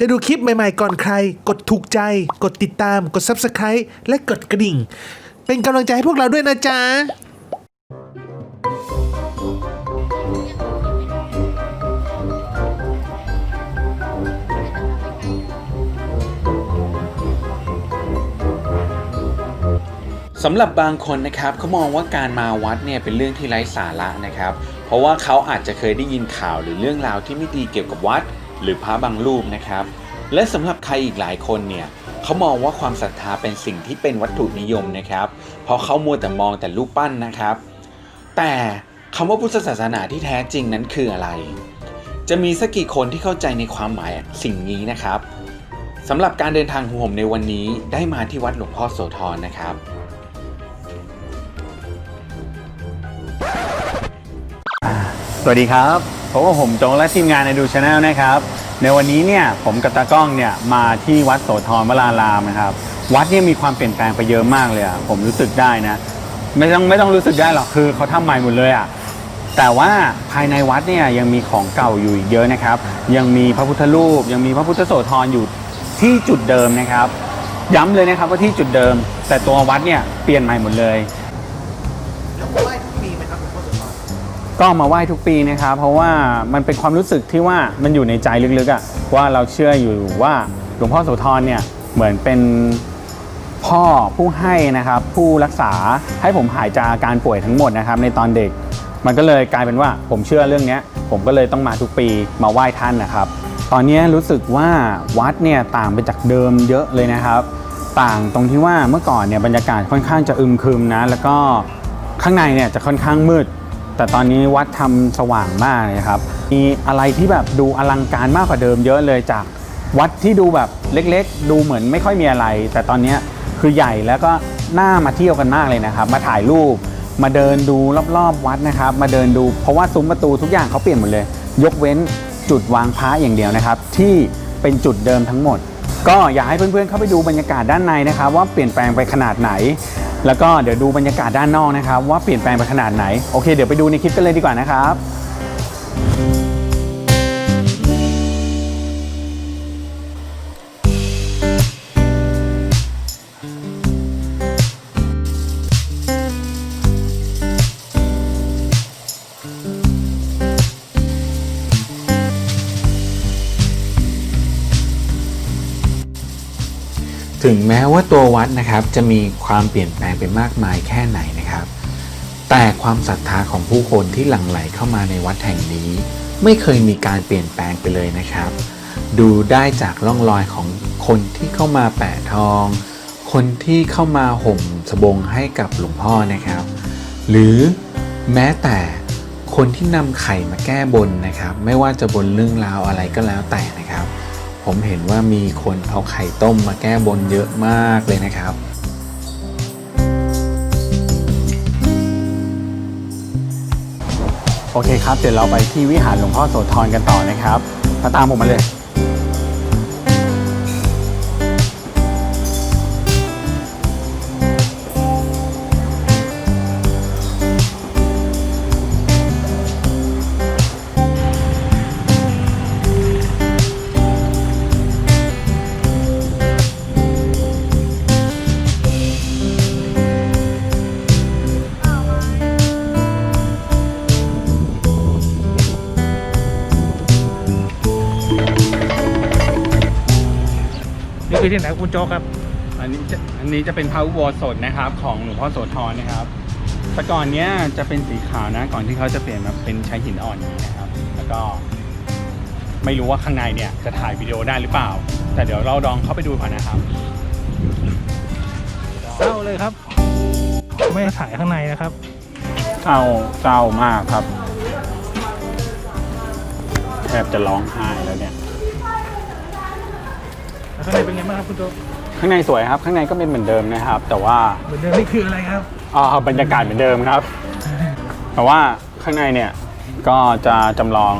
จะดูคลิปใหม่ๆก่อนใคร กดถูกใจ กดติดตาม กด Subscribe และกดกระดิ่ง เป็นกำลังใจให้พวกเราด้วยนะจ๊ะ สำหรับบางคนนะครับเขามองว่าการมาวัดเนี่ยเป็นเรื่องที่ไร้สาระนะครับ เพราะว่าเขาอาจจะเคยได้ยินข่าวหรือเรื่องราวที่ไม่ดีเกี่ยวกับวัด หรือพระบางรูปนะครับ และสำหรับใครอีกหลายคนเนี่ยเขามองว่าความศรัทธาเป็นสิ่งที่เป็นวัตถุนิยมนะครับเพราะเขามัวแต่มองแต่รูปปั้นนะครับ แต่คำว่าพุทธศาสนาที่แท้จริงนั้นคืออะไร จะมีสักกี่คนที่เข้าใจในความหมายสิ่งนี้นะครับสำหรับการเดินทางของผมในวันนี้ได้มาที่วัดหลวงพ่อโสธรนะครับสวัสดีครับ พบกับผมโจงและทีมงานในดูชาแนลนะครับ ในวันนี้เนี่ยผมกับตากล้องเนี่ยมาที่วัดโสธรวรารามนะครับ วัดเนี่ยมีความเปลี่ยนแปลงไปเยอะมากเลยอะผมรู้สึกได้นะ ไม่ต้องไม่ต้องรู้สึกได้หรอกคือเขาทำใหม่หมดเลยอะแต่ว่าภายในวัดเนี่ยยังมีของเก่าอยู่อีกเยอะนะครับ ยังมีพระพุทธรูป ยังมีพระพุทธโสธรอยู่ที่จุดเดิมนะครับ ย้ำเลยนะครับว่าที่จุดเดิม แต่ตัววัดเนี่ยเปลี่ยนใหม่หมดเลย แล้วไหว้ทุกปีไหมครับหลวงพ่อโสธร ก็มาไหว้ทุกปีนะครับ เพราะว่ามันเป็นความรู้สึกที่ว่ามันอยู่ในใจลึกๆอะว่าเราเชื่ออยู่ว่าหลวงพ่อโสธรเนี่ยเหมือนเป็นพ่อผู้ให้นะครับ ผู้รักษาให้ผมหายจากอาการป่วยทั้งหมดนะครับ ในตอนเด็ก มันก็เลยกลายเป็นว่าผมเชื่อเรื่องเนี้ยผมก็เลยต้องมาทุกปีมาไหว้ท่านนะครับ ตอนนี้รู้สึกว่าวัดเนี่ยต่างไปจากเดิมเยอะเลยนะครับ ต่างตรงที่ว่าเมื่อก่อนเนี่ยบรรยากาศค่อนข้างจะอึมครึมนะแล้วก็ข้างในเนี่ยจะค่อนข้างมืด แต่ตอนนี้วัดทำสว่างมากเลยครับ มีอะไรที่แบบดูอลังการมากกว่าเดิมเยอะเลยจากวัดที่ดูแบบเล็กๆ ดูเหมือนไม่ค่อยมีอะไร แต่ตอนนี้คือใหญ่แล้วก็น่ามาเที่ยวกันมากเลยนะครับ มาถ่ายรูปมาเดินดูรอบๆวัดนะครับ มาเดินดูเพราะว่าซุ้มประตูทุกอย่างเขาเปลี่ยนหมดเลย ยกเว้นจุดวางพระอย่างเดียวนะครับ ที่เป็นจุดเดิมทั้งหมด ก็อยากให้เพื่อนๆเข้าไปดูบรรยากาศด้านในนะครับ ว่าเปลี่ยนแปลงไปขนาดไหน แล้วก็เดี๋ยวดูบรรยากาศด้านนอกนะครับ ว่าเปลี่ยนแปลงไปขนาดไหน โอเค เดี๋ยวไปดูในคลิปกันเลยดีกว่านะครับ ถึงแม้ว่าตัววัดนะครับจะมีความเปลี่ยนแปลงไปมากมายแค่ไหนนะครับ แต่ความศรัทธาของผู้คนที่หลั่งไหลเข้ามาในวัดแห่งนี้ ไม่เคยมีการเปลี่ยนแปลงไปเลยนะครับ ดูได้จากร่องรอยของคนที่เข้ามาแปะทอง คนที่เข้ามาห่มสบงให้กับหลวงพ่อนะครับ หรือแม้แต่คนที่นำไข่มาแก้บนนะครับ ไม่ว่าจะบนเรื่องราวอะไรก็แล้วแต่นะครับ ผมเห็นว่ามีคนเอาไข่ต้มมาแก้บนเยอะมากเลยนะครับโอเคครับ เดี๋ยวเราไปที่วิหารหลวงพ่อโสธรกันต่อนะครับ มาตามผมมาเลย คือที่ไหนคุณโจกครับ อันนี้จะอันนี้จะเป็นพระอุโบสถนะครับ ของหลวงพ่อโสธรนะครับแต่ก่อนเนี้ยจะเป็นสีขาวนะ ก่อนที่เขาจะเปลี่ยนมาเป็นใช้หินอ่อนอย่างนี้นะครับ แล้วก็ไม่รู้ว่าข้างในเนี่ยจะถ่ายวิดีโอได้หรือเปล่า แต่เดี๋ยวเราลองเข้าไปดูก่อนนะครับเศร้าเลยครับ ไม่ได้ถ่ายข้างในนะครับเศร้าเศร้ามากครับ แทบจะร้องไห้แล้วเนี่ยแล้ว ข้างในเป็นไงบ้างครับคุณโจกข้างในสวยครับ ข้างในก็เป็นเหมือนเดิมนะครับ แต่ว่าเหมือนเดิมนี่คืออะไรครับอ๋อบรรยากาศเหมือนเดิมครับ แต่ว่าข้างในเนี่ยก็จะจำลอง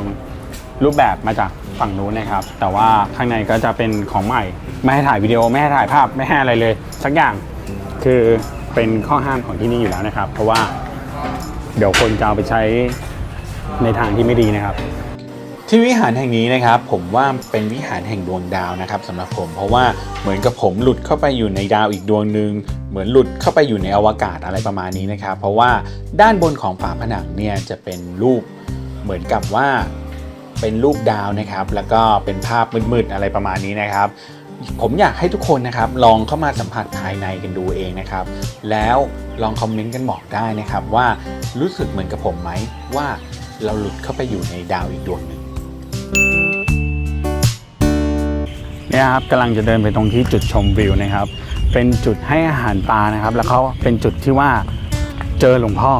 รูปแบบมาจากฝั่งนู้นนะครับ แต่ว่าข้างในก็จะเป็นของใหม่ ไม่ให้ถ่ายวิดีโอไม่ให้ถ่ายภาพไม่ให้อะไรเลย สักอย่างคือเป็นข้อห้ามของที่นี่อยู่แล้วนะครับ เพราะว่าเดี๋ยวคนจะเอาไปใช้ในทางที่ไม่ดีนะครับ ที่วิหารแห่งนี้นะครับ ผมว่าเป็นวิหารแห่งดวงดาวนะครับสำหรับผมเพราะว่าเหมือนกับผมหลุดเข้าไปอยู่ในดาวอีกดวงหนึ่งเหมือนหลุดเข้าไปอยู่ในอวกาศอะไรประมาณนี้นะครับ เพราะว่าด้านบนของฝาผนังเนี่ยจะเป็นรูปเหมือนกับว่าเป็นรูปดาวนะครับ แล้วก็เป็นภาพมืดๆอะไรประมาณนี้นะครับ ผมอยากให้ทุกคนนะครับ ลองเข้ามาสัมผัสภายในกันดูเองนะครับ แล้วลองคอมเมนต์กันบอกได้นะครับ ว่ารู้สึกเหมือนกับผมไหมว่าเราหลุดเข้าไปอยู่ในดาวอีกดวงหนึ่ง เนี่ยครับกำลังจะเดินไปตรงที่จุดชมวิวนะครับ เป็นจุดให้อาหารปลานะครับ แล้วเขาเป็นจุดที่ว่าเจอหลวงพ่อ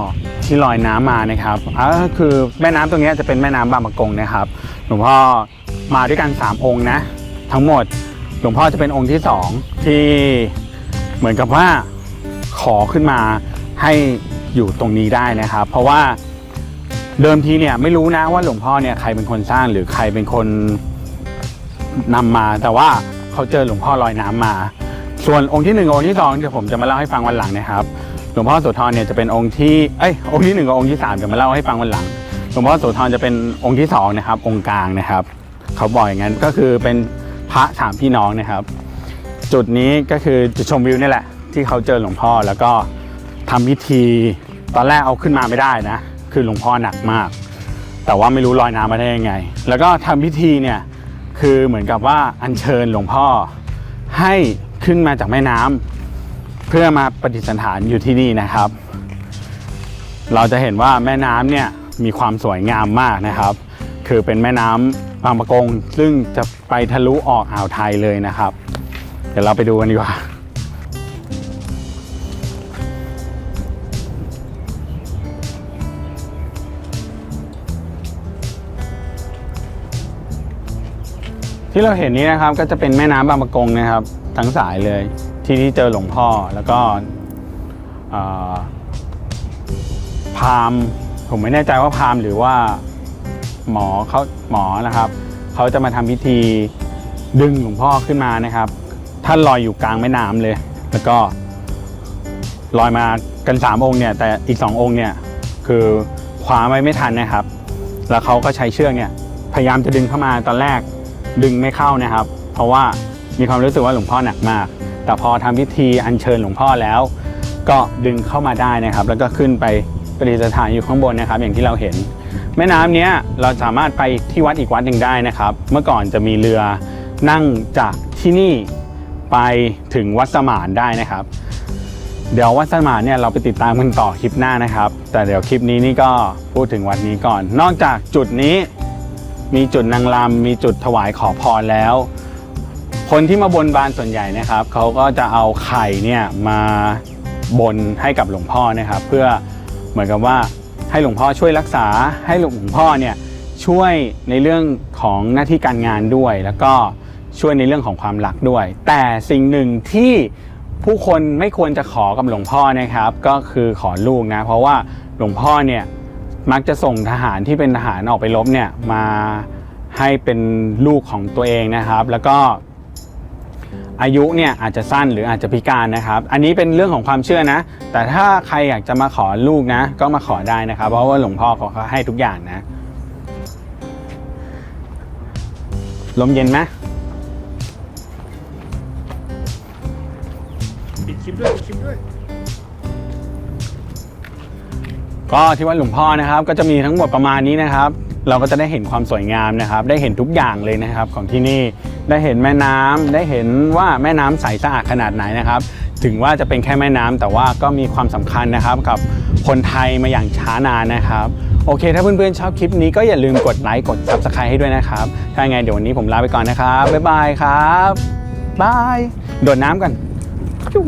ที่ลอยน้ำมานะครับอ่าคือแม่น้ำตรงนี้จะเป็นแม่น้ำบางปะกงนะครับ หลวงพ่อมาด้วยกัน 3 องค์นะ ทั้งหมดหลวงพ่อจะเป็นองค์ที่สองที่เหมือนกับว่าขอขึ้นมาให้อยู่ตรงนี้ได้นะครับ เพราะว่า เดิมทีเนี่ยไม่รู้นะว่าหลวงพ่อเนี่ยใครเป็นคนสร้างหรือใครเป็นคนนำมา แต่ว่าเขาเจอหลวงพ่อลอยน้ำมา ส่วนองค์ที่หนึ่งองค์ที่สองเดี๋ยวผมจะมาเล่าให้ฟังวันหลังนะครับ หลวงพ่อโสธรเนี่ยจะเป็นองค์ที่เอ้ยองค์ที่หนึ่งกับองค์ที่สามเดี๋ยวมาเล่าให้ฟังวันหลัง หลวงพ่อโสธรจะเป็นองค์ที่สองนะครับองค์กลางนะครับ เขาบอกอย่างนั้นก็คือเป็นพระสามพี่น้องนะครับ จุดนี้ก็คือจุดชมวิวนี่แหละ ที่เขาเจอหลวงพ่อแล้วก็ทำพิธีตอนแรกเอาขึ้นมาไม่ได้นะ คือหลวงพ่อหนักมาก แต่ว่าไม่รู้ลอยน้ำมาได้ยังไง แล้วก็ทำพิธีเนี่ยคือเหมือนกับว่าอัญเชิญหลวงพ่อให้ขึ้นมาจากแม่น้ำเพื่อมาประดิษฐานอยู่ที่นี่นะครับ เราจะเห็นว่าแม่น้ำเนี่ยมีความสวยงามมากนะครับ คือเป็นแม่น้ำบางปะกง ซึ่งจะไปทะลุออกอ่าวไทยเลยนะครับ เดี๋ยวเราไปดูกันดีกว่า ที่เราเห็นนี้นะครับก็จะเป็นแม่น้ำบางประกงนะครับ ทั้งสายเลย ที่ที่เจอหลวงพ่อแล้วก็เอ่อพราหมณ์ผมไม่แน่ใจว่าพราหมณ์หรือว่าหมอเขาหมอนะครับ เขาจะมาทำพิธีดึงหลวงพ่อขึ้นมานะครับท่านลอยอยู่กลางแม่น้ำเลย แล้วก็ลอยมากันสามองค์เนี่ย แต่อีกสององค์เนี่ยคือคว้าไว้ไม่ทันนะครับ แล้วเขาก็ใช้เชือกเนี่ยพยายามจะดึงเข้ามาตอนแรก ดึงไม่เข้านะครับ เพราะว่ามีความรู้สึกว่าหลวงพ่อหนักมาก แต่พอทำพิธีอัญเชิญหลวงพ่อแล้ว ก็ดึงเข้ามาได้นะครับ แล้วก็ขึ้นไปประดิษฐานอยู่ข้างบนนะครับ อย่างที่เราเห็น แม่น้ำเนี้ยเราสามารถไปที่วัดอีกวัดหนึ่งได้นะครับ เมื่อก่อนจะมีเรือนั่งจากที่นี่ไปถึงวัดสมานได้นะครับ เดี๋ยววัดสมานเนี่ยเราไปติดตามกันต่อคลิปหน้านะครับ แต่เดี๋ยวคลิปนี้นี่ก็พูดถึงวัดนี้ก่อน นอกจากจุดนี้ มีจุดนางรำมีจุดถวายขอพรแล้ว คนที่มาบนบานส่วนใหญ่นะครับเขาก็จะเอาไข่เนี่ยมาบนให้กับหลวงพ่อนะครับ เพื่อเหมือนกับว่าให้หลวงพ่อช่วยรักษาให้หลวงพ่อเนี่ยช่วยในเรื่องของหน้าที่การงานด้วย แล้วก็ช่วยในเรื่องของความรักด้วย แต่สิ่งหนึ่งที่ผู้คนไม่ควรจะขอกับหลวงพ่อนะครับ ก็คือขอลูกนะ เพราะว่าหลวงพ่อเนี่ย มักจะส่งทหารที่เป็นทหารออกไปรบเนี่ยมาให้เป็นลูกของตัวเองนะครับ แล้วก็อายุเนี่ยอาจจะสั้นหรืออาจจะพิการนะครับ อันนี้เป็นเรื่องของความเชื่อนะ แต่ถ้าใครอยากจะมาขอลูกนะ ก็มาขอได้นะครับ เพราะว่าหลวงพ่อเขาให้ทุกอย่างนะ ลมเย็นไหมปิดคลิปด้วยปิดคลิปด้วย ก็ที่วัดหลวงพ่อนะครับก็จะมีทั้งหมดประมาณนี้นะครับ เราก็จะได้เห็นความสวยงามนะครับ ได้เห็นทุกอย่างเลยนะครับของที่นี่ได้เห็นแม่น้ำได้เห็นว่าแม่น้ำใสสะอาดขนาดไหนนะครับ ถึงว่าจะเป็นแค่แม่น้ำแต่ว่าก็มีความสำคัญนะครับกับคนไทยมาอย่างช้านานนะครับโอเค ถ้าเพื่อนๆชอบคลิปนี้ก็อย่าลืมกดไลค์กด subscribe ให้ด้วยนะครับ ถ้ายังไงเดี๋ยววันนี้ผมลาไปก่อนนะครับบ๊ายบายครับบายโดดน้ำกันจุ๊